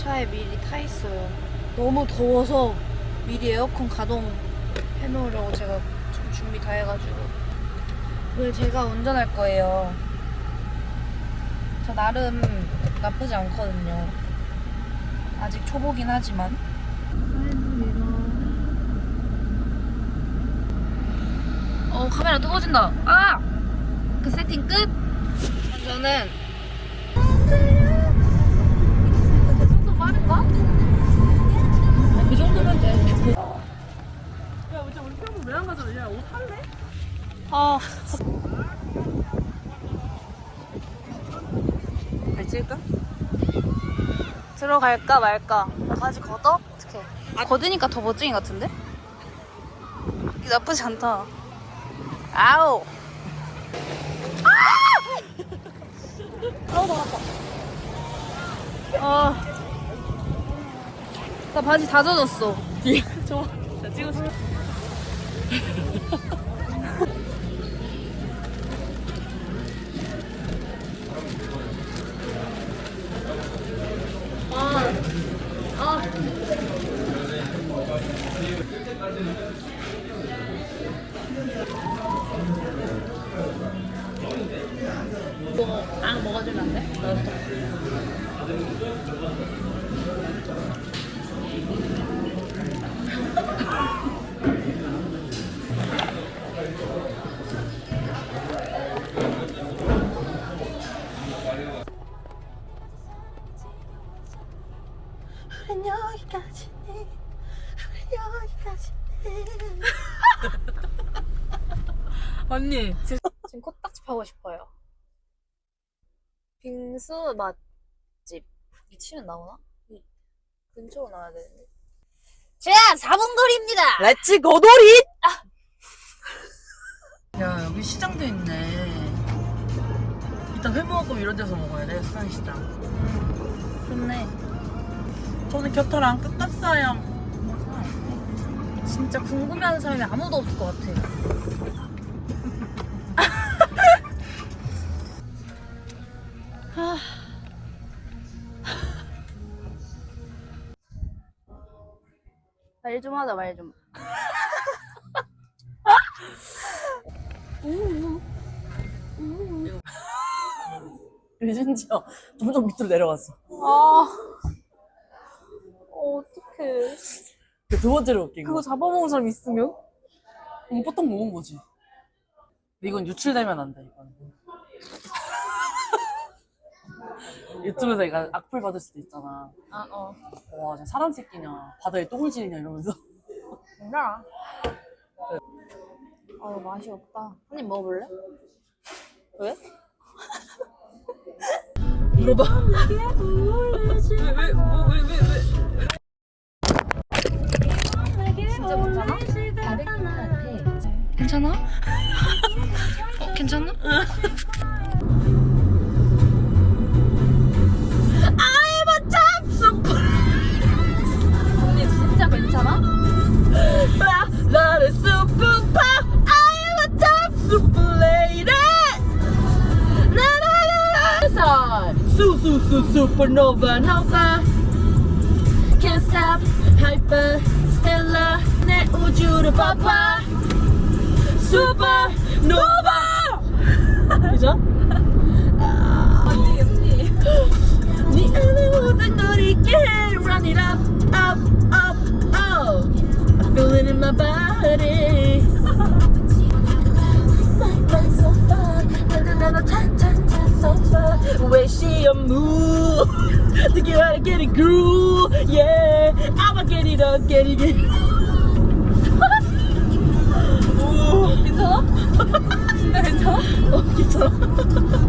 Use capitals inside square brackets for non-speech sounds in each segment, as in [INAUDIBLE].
차에 미리 타 있어요. 너무 더워서 미리 에어컨 가동 해놓으려고 제가 좀 준비 다 해가지고. 오늘 제가 운전할 거예요. 저 나름 나쁘지 않거든요. 아직 초보긴 하지만. 어 카메라 뜨거워진다. 아! 그 세팅 끝. 저는 빠른가? 그 정도면 돼. 야, 이제 우리 피아노 왜안 가져와? 야, 옷 할래? 아, 잘 찍을까? 들어갈까 말까. 바지 걷어? 어떡해. 아, 걷으니까 더 멋쟁이 같은데? 나쁘지 않다. 아우. 아! 아우, 나 아파. 아. 나 바지 다 젖었어. 뒤에. 좋아. 자, 찍었어. 우린 여기까지네 우린 여기까지네 [LAUGHS] 언니, 지금 지금 코딱지 파고 싶어요. 빙수 맛집. 이 치면 나오나? 이 근처로 나와야 되는데. 제가 4분 거리입니다! 렛츠 고돌이! 야, 여기 시장도 있네. 이따 회 먹고 이런 데서 먹어야 돼, 수산시장. 좋네. 저는 겨털 끝 갔어요. 진짜 궁금해하는 사람이 아무도 없을 것 같아. 말좀 하자, 말 좀. 유진지야, 점점 밑으로 내려왔어. 아. 어떡해. 그두 번째로 웃긴 거. 그거 잡아먹은 사람 있으면? 이거 보통 먹은 거지. 근데 이건 유출되면 안 돼, 이건. [LAUGHS] 유튜브에서 이거 악플 받을 수도 있잖아. 아, 어. 와, 진짜 사람 새끼냐. 바다에 똥을 지리냐, 이러면서. 몰라. 아, 맛이 없다. 한 입 먹어볼래? 왜? 물어봐. 왜, 왜, 뭐, 왜, 왜, 왜? 괜찮아? 어, 괜찮아? supernova alpha Can't stop hyper stellar 내 우주를 봐봐 it up, up, up, up I feel it in my body My mind's so far 나나나나 차차차 so far Where she a move [LAUGHS] Think you how to get it groove Yeah I'ma get it up, get it, get it 오, 괜찮아? 진짜 괜찮아? 어, 괜찮아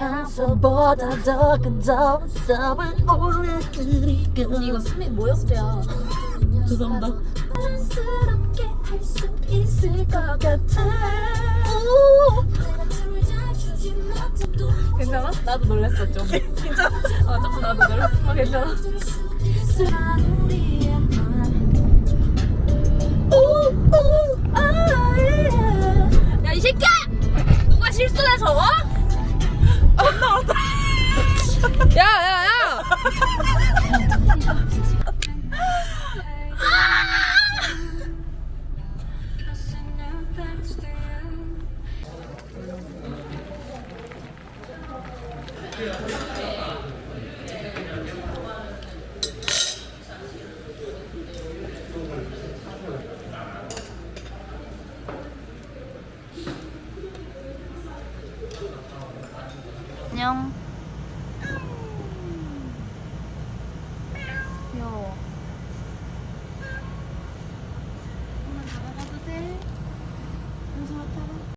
강서보다 더큰 더움을 올려드리고 이거 스미 뭐였대야 [LAUGHS] 죄송합니다. 자연스럽게 할 수 있을 것 같아. 괜찮아? 나도 놀랬어 좀. [LAUGHS] 진짜? 아 조금 나도 놀랬어. 아, 괜찮아 [LAUGHS] 안녕.